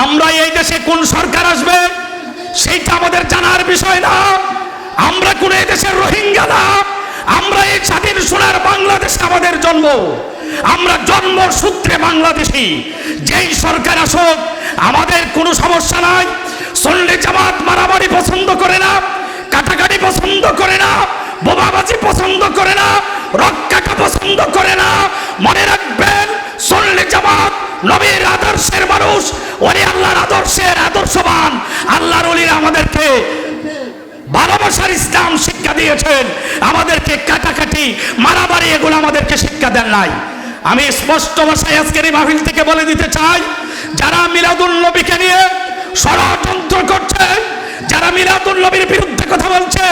আমরা এই দেশে কোন সরকার আসবে, সেইটা আমাদের জানার বিষয় না। আমরা কোন এই দেশের রোহিঙ্গা না। আমরা এই স্বাধীন সোনার বাংলাদেশ আমাদের জন্ম। আমরা জন্ম সূত্রে বাংলাদেশি। যেই সরকার আসুক, আমাদের কোনো সমস্যা নাই। সল্লি জামাত মারামারি পছন্দ করে না, কাটাকাটি পছন্দ করে না, বোমাবাজি পছন্দ করে না রক্ষাটা পছন্দ করে না। মনে রাখবেন সল্লি জামাত নবীর আদর্শের মানুষ, ওরে আল্লাহর আদর্শের আদর্শবান। আল্লাহর অলিরা আমাদেরকে ভালোবাসার ইসলাম শিক্ষা দিয়েছেন। আমাদেরকে কাটাকাটি, মারামারি এগুলো আমাদেরকে শিক্ষা দেন নাই। আমি স্পষ্ট ভাষায় আজকের এই মাহফিল থেকে বলে দিতে চাই, যারা মিলাদুল নবীকে নিয়ে ষড়যন্ত্র করছে, যারা মিলাদুল নবীর বিরুদ্ধে কথা বলছে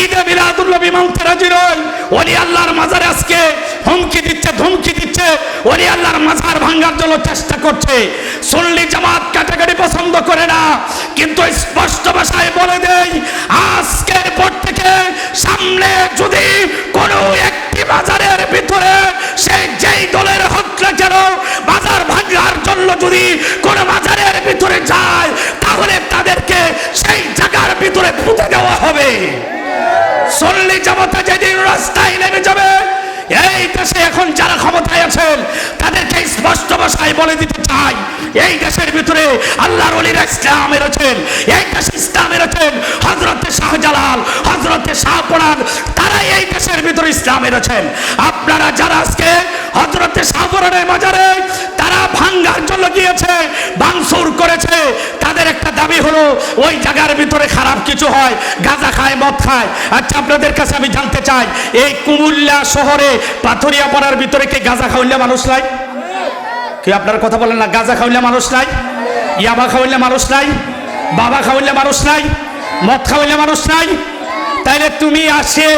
ঈদে মিলাদুল নবী মানতে নয় ওলি আল্লাহর মাজারে আজকে হুমকি দিচ্ছে, ধুমকি দিচ্ছে। ওলি আল্লাহর মাজার ভাঙার জন্য চেষ্টা করছে। সুন্নি জামাত কাটাকাটি আছেন তাদেরকে স্পষ্ট ভাষায় বলে দিতে চাই। এই দেশের ভিতরে আল্লাহর অলিরা ইসলাম এনেছেন, এই দেশে ইসলাম এনেছেন হজরতে শাহজালাল হজরতে শাহপরান তারা এই দেশের ভিতরে ইসলাম এনেছেন। আপনারা যারা আজকে হজরতে শাহপরানের মাজারে তারা ভাঙ্গার জন্য গিয়েছে বাংসুর করেছে তাদের একটা দাবি হলো, ওই জায়গার ভিতরে খারাপ কিছু হয়, গাঁজা খায়, মদ খায়। আচ্ছা আপনাদের কাছে আমি জানতে চাই, এই কুমুল্লা শহরে পাথরিয়া পাড়ার ভিতরে কি গাঁজা খাওয়াইলে মানুষ নাই? কি আপনার কথা বলেন না, গাঁজা খাওয়াইলে মানুষ নাই? ইয়াবা খাওয়াইলে মানুষ নাই? বাবা খাওয়াইলে মানুষ নাই? মদ খাওয়াইলে মানুষ নাই? তাইলে তুমি আসে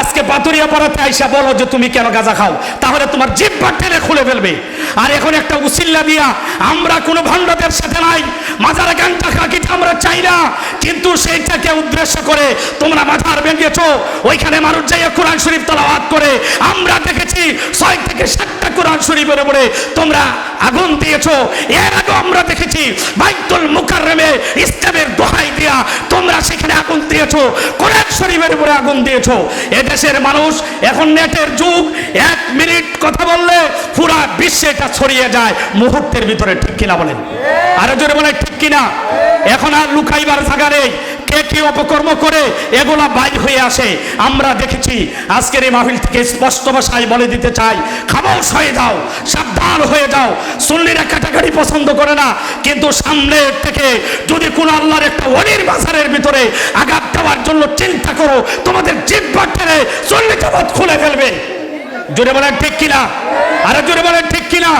আজকে পাতুরিয়া পাড়াতে আইসা বলো যে তুমি কেন গাঁজা খাও? তাহলে তোমার জিব্বা টেনে খুলে ফেলবে। আর এখন একটা উসিল্লা দিয়া, আমরা কোনো ভণ্ডদের সাথে নাই, মাজারে গানটা কাকিটা আমরা চাই না, কিন্তু সেইটাকে উদ্দেশ্য করে তোমরা মাথার ভেঙেছো, ওইখানে মানুষ যাইয়া কোরআন শরীফ তালাওয়াত করে, আমরা দেখেছি ছয় থেকে সাতটা কোরআন শরীফের উপরে তোমরা আগুন দিয়েছ। এর আগে আমরা দেখেছি বাইতুল মুকাররমে ইসলামের দোহাই দিয়া তোমরা সেখানে আগুন দিয়েছ, কোরআন শরীফের উপরে আগুন দিয়েছ। এদেশের মানুষ এখন নেটের যুগ, এক মিনিট কথা বললে পুরা বিশ্বে এটা ছড়িয়ে যায়, মুহূর্তের ভিতরে ঠিক কিনা বলেন? আরও জোরে বলে ঠিক কিনা? এখন আর লুকাইবার জায়গা নেই। কে কি অপকর্ম করে এগুলা বাইর হয়ে আসে। আমরা দেখেছি, আজকের এই মাহফিল থেকে স্পষ্ট ভাষায় বলে দিতে চাই, খামোশ হয়ে যাও, সাবধান হয়ে যাও। সুন্নিরা কাটাকাটি পছন্দ করে না, কিন্তু সামনে থেকে যদি কোন আল্লাহর একটা অলির বাজারের ভিতরে আঘাত দেওয়ার জন্য চিন্তা করো, তোমাদের জিব্বা টেনে চল্লিশ খুলে ফেলবে। জোরে বলেন ঠিক কিনা? আরে জোরে বলেন ঠিক কিনা?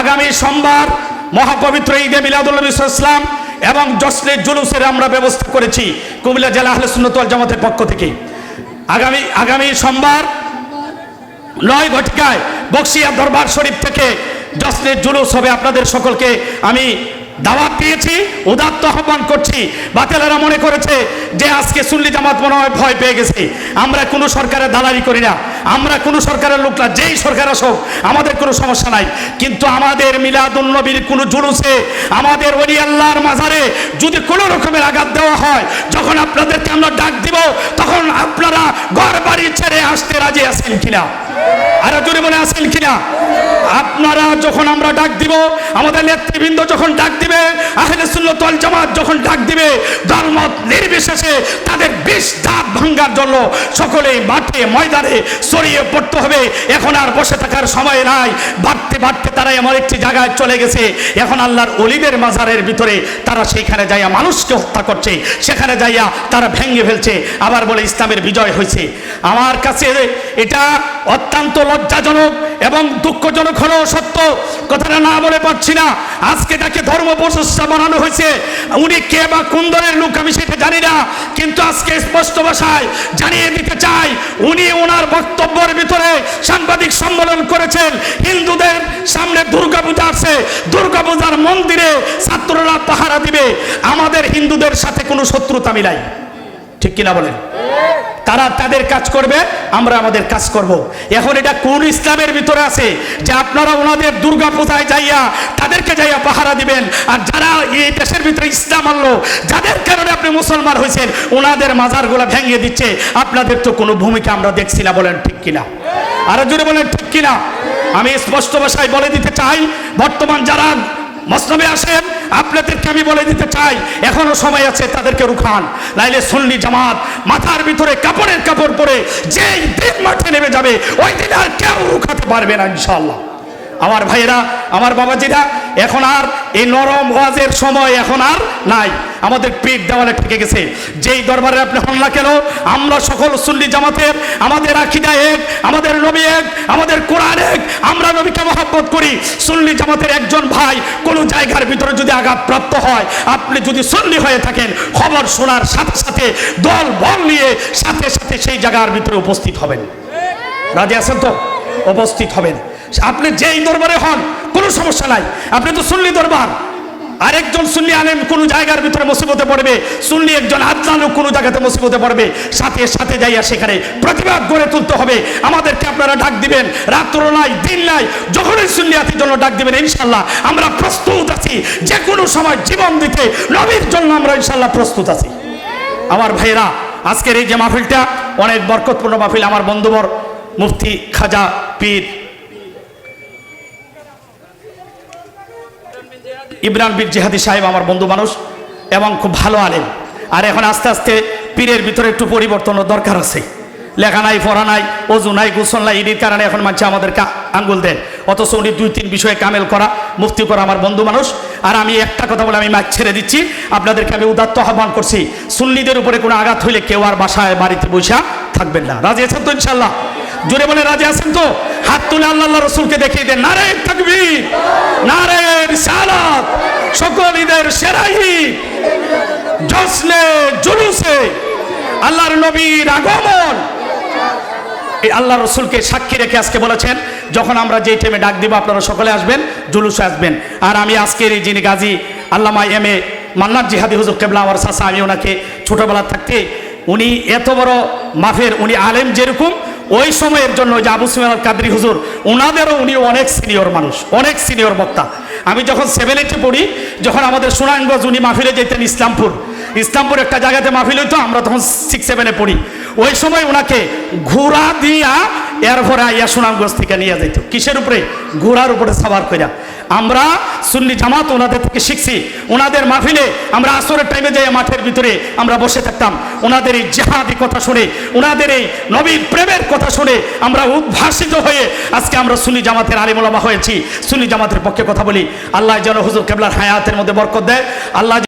আগামী সোমবার মহাপবিত্র ঈদে মিলাদুল ইসলাম এবং জসলের জুলুসের আমরা ব্যবস্থা করেছি কুমিল্লা জেলা আহলে সুন্নতল জামাতের পক্ষ থেকে। আগামী আগামী সোমবার নয় ঘটিকায় বক্সিয়া দরবার শরীফ থেকে জসলের জুলুস হবে আপনাদের সকলকে। আমি দাওয়াত দিয়েছি, উদাত্ত আহ্বান করছি। বাতেলারা মনে করেছে যে আজকে সুল্লি জামাত মনে হয় ভয় পেয়ে গেছে। আমরা কোনো সরকারের দালালি করি না। আমরা কোনো সরকারের লোক না, যেই সরকার আসুক, আমাদের কোনো সমস্যা নাই। কিন্তু আমাদের মিলাদুল নবীর কোনো জুলুসে, আমাদের ওলি আল্লাহর মাজারে যদি কোনো রকমের আঘাত দেওয়া হয়, যখন আপনাদেরকে আমরা ডাক দিব, তখন আপনারা ঘর বাড়ি ছেড়ে আসতে রাজি আছেন কিনা? আর জোরে মনে আছেন কিনা? আপনারা যখন আমরা ডাক দিব, আমাদের নেতৃবৃন্দ যখন ডাক দিবে, আহলে ওয়াল জামাত যখন ডাক দিবে, দলমত নির্বিশেষে তাদের বিষ দাঁত ভাঙ্গার জন্য সকলেই মাঠে, ময়দানে ছড়িয়ে পড়তে হবে। এখন আর বসে থাকার সময় নাই। বাড়তে বাড়তে তারা এমন একটি জায়গায় চলে গেছে। এখন আল্লাহর অলিদের মাজারের ভিতরে তারা সেইখানে যাইয়া মানুষকে হত্যা করছে। সেখানে যাইয়া তারা ভেঙে ফেলছে। আবার বলে, ইসলামের বিজয় হয়েছে আমার কাছে এটা অত্যন্ত লজ্জাজনক এবং দুঃখজনক হলেও সত্য। কথাটা না বলে পারছি না। আজকে তাকে ধর্ম প্রশস্তা বানানো হয়েছে, উনি কে বা কোন দলের লোক আমি সেটা জানি না। কিন্তু আজকে স্পষ্ট ভাষায় জানিয়ে দিতে চাই, উনি ওনার বক্তব্যের ভিতরে সাংবাদিক সম্মেলন করেছেন। হিন্দুদের সামনে দুর্গা পূজা আছে। দুর্গা পূজার মন্দিরে ছাত্ররা পাহারা দিবে। আমাদের হিন্দুদের সাথে কোনো শত্রুতা মিলাই। ঠিক কিনা বলেন? তারা তাদের কাজ করবে, আমরা আমাদের কাজ করব। এখন এটা কোন ইসলামের ভিতরে আছে যে আপনারা ওনাদের দুর্গা পূজায় যাইয়া তাদেরকে যাইয়া পাহারা দিবেন? আর যারা এই দেশের ভিতরে ইসলাম আনলো, যাদের কারণে আপনি মুসলমান হয়েছেন, ওনাদের মাজারগুলো ভেঙে দিচ্ছে। আপনাদের তো কোনো ভূমিকা আমরা দেখছি না বলেন ঠিক কিনা? আরও জোরে বলেন ঠিক কিনা? আমি স্পষ্ট ভাষায় বলে দিতে চাই, বর্তমান যারা মসনবে আসেন আপনাদেরকে আমি বলে দিতে চাই, এখনও সময় আছে তাদেরকে রুখান। নাইলে সুন্নি জামাত মাথার ভিতরে কাপড়ের কাপড় পরে যেই দিন মাঠে নেমে যাবে, ওই দিন আর কেউ রুখাতে পারবে না ইনশাল্লাহ আমার ভাইয়েরা, আমার বাবাজিরা, এখন আর এই নরম ওয়াজের সময় এখন আর নাই। আমাদের পিঠ দেওয়ালে ঠেকে গেছে। যেই দরবারে আপনি হন না কেন আমরা সকল সুন্নি জামাতের, আমাদের আকিদা এক, আমাদের নবী এক, আমাদের কোরআন এক, আমরা নবীকে মহাব্বত করি। সুন্নি জামাতের একজন ভাই কোনো জায়গার ভিতরে যদি আঘাতপ্রাপ্ত হয়, আপনি যদি সুন্নি হয়ে থাকেন, খবর শোনার সাথে সাথে দল বল নিয়ে সাথে সাথে সেই জায়গার ভিতরে উপস্থিত হবেন। রাজি আছেন তো? উপস্থিত হবেন। আপনি যেই দরবারে হন, কোনো সমস্যা নাই। আপনি তো সুন্নি দরবার। আরেকজন সুন্নি আলেম কোনো জায়গার ভিতরে মুসিবতে পড়বে, সুন্নি একজন আদনানও কোনো জায়গাতে মুসিবতে পড়বে। সাথে সাথে যাইয়া সেখানে প্রতিবাদ গড়ে তুলতে হবে। আমাদেরকে আপনারা ডাক দিবেন, রাত্র নাই, দিন নাই, যখনই সুন্নিয়াতির জন্য ডাক দিবেন, ইনশাল্লাহ আমরা প্রস্তুত আছি। যে কোনো সময় জীবন দিতে নবীর জন্য আমরা ইনশাল্লাহ প্রস্তুত আছি। আমার ভাইয়েরা, আজকের এই যে মাহফিলটা, অনেক বরকতপূর্ণ মাহফিল। আমার বন্ধুবর, মুফতি খাজা পীর ইমরান বীর জেহাদি সাহেব আমার বন্ধু মানুষ এবং খুব ভালো আলেন আর এখন আস্তে আস্তে পীরের ভিতরে একটু পরিবর্তনের দরকার আছে। লেখা নাই, পড়া নাই, অজু নাই, গোসল নাই ইডির কারণে এখন মানছে আমাদের কা- আঙ্গুল দেন অথচ উনি দুই তিন বিষয়ে কামেল করা, মুফতি করা আমার বন্ধু মানুষ। আর আমি একটা কথা বলে আমি মাইক ছেড়ে দিচ্ছি। আপনাদেরকে আমি উদাত্ত আহ্বান করছি, সুন্নিদের উপরে কোনো আঘাত হইলে কেউ আর বাসায়, বাড়িতে বসা থাকবেন না। রাজি আছেন তো ইনশাল্লাহ জোরে বলে রাজি আছেন তো? হাত তুলে আল্লাহ রসুলকে দেখিয়ে দেন নারে থাকবীর নারে রিসালাত, সকল ঈদের সেরা ঈদ জুলুসে, আল্লাহর নবীর আগমন। এই আল্লাহ রসুলকে সাক্ষী রেখে আজকে বলেছেন, যখন আমরা যেই টাইমে ডাক দিব, আপনারা সকলে আসবেন, জুলুসে আসবেন। আর আমি আজকের এই যিনি গাজী, আল্লামা এম এ মান্নার জিহাদি হুজুর কেবলা আমার চাষা আমি ওনাকে ছোটবেলা থাকতে, উনি এত বড় মাফের, উনি আলেম যেরকম ওই সময়ের জন্য যে আবু সুমেন কাদরি হুজুর ওনাদেরও উনি অনেক সিনিয়র মানুষ, অনেক সিনিয়র বক্তা। আমি যখন সেভেন এইটে পড়ি, যখন আমাদের সুনাঙ্গজ উনি মাহফিলে যেতেন ইসলামপুর ইসলামপুর একটা জায়গাতে মাহফিল হইতো, আমরা তখন সিক্স সেভেনে পড়ি। ওই সময় ওনাকে ঘোড়া দিয়া এরপরে আইয়া সুনামগঞ্জ থেকে নিয়ে যেত কিসের উপরে? ঘোড়ার উপরে সাবার কইরা। আমরা সুন্নি জামাত ওনাদের থেকে শিখছি। ওনাদের মাহফিলে আমরা আসরের টাইমে যাই মাঠের ভিতরে আমরা বসে থাকতাম। ওনাদের এই জেহাদি কথা শুনে, ওনাদের এই নবীর প্রেমের কথা শুনে আমরা উদ্ভাসিত হয়ে আজকে আমরা সুন্নি জামাতের আলিমোলামা হয়েছি। সুন্নি জামাতের পক্ষে কথা বলি। আল্লাহ যেন হুজুর কেবলার হায়াতের মধ্যে বরকত দেয়। আল্লাহ